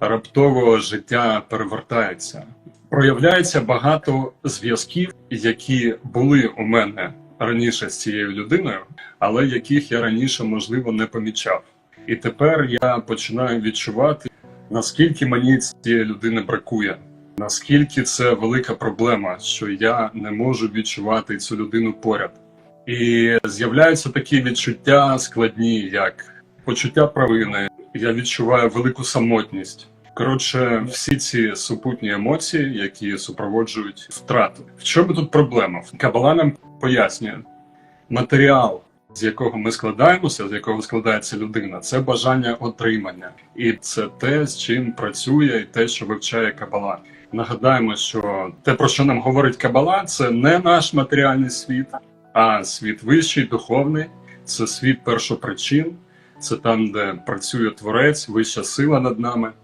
раптово життя перевертається. Проявляється багато зв'язків, які були у мене раніше з цією людиною, але яких я раніше можливо не помічав. І тепер я починаю відчувати, наскільки мені цієї людини бракує, наскільки це велика проблема, що я не можу відчувати цю людину поряд. І з'являються такі відчуття складні, як почуття провини. Я відчуваю велику самотність. Коротше, всі ці супутні емоції, які супроводжують втрату. В чому тут проблема? Кабала нам пояснює матеріал, з якого ми складаємося, з якого складається людина, це бажання отримання, і це те, з чим працює, і те, що вивчає кабала. Нагадаємо, що те, про що нам говорить кабала, це не наш матеріальний світ, а світ вищий, духовний, це світ першопричин, це там, де працює творець, вища сила над нами.